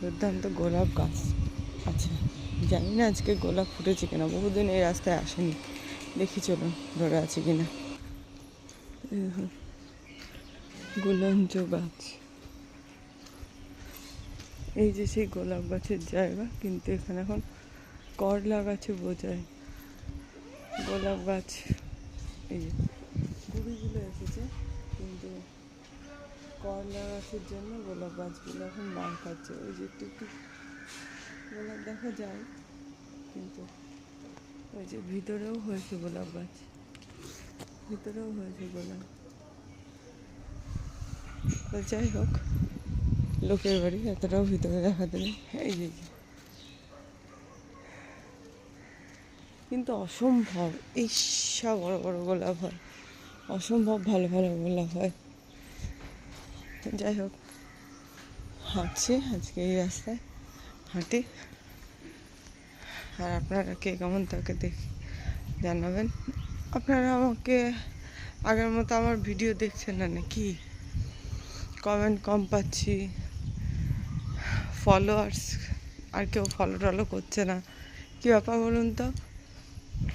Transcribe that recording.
দুর্দান্ত গোলাপ গাছ। আছে জানি না আজকে গোলাপ ফুটেছে কিনা, বহুদিন এই রাস্তায় আসেনি। দেখি চলুন, ধরে আছে কিনা। গুলঞ্চ গাছ। এই যে সেই গোলাপ গাছের জায়গা, কিন্তু এখানে এখন করলা গাছে বোঝায়। গোলাপ গাছ, এই যে কুড়িগুলো এসেছে, কিন্তু করলা গাছের জন্য গোলাপ গাছগুলো এখন বার খাচ্ছে ওই যে একটু একটু গোলাপ দেখা যায়, কিন্তু ওই যে ভিতরেও হয়েছে গোলাপ গাছ। ভিতরেও হয়েছে গোলাপ। তো যাই হোক, লোকের বাড়ি এতটাও ভিতরে দেখাতে নেই এই যে কিন্তু অসম্ভব ঈর্ষা বড় বড় গোলাপ হয়। অসম্ভব ভালো ভালো গোলাপ হয়। যাই হোক, হাঁটছি আজকে এই রাস্তায়। হাঁটি। আর আপনারা কে কেমন তাকে দেখি, জানাবেন। আপনারা আমাকে আগের মতো আমার ভিডিও দেখছেন না নাকি? কমেন্ট কম পাচ্ছি। ফলোয়ার্স আর কেউ ফলো টলো করছে না। কী ব্যাপার বলুন তো?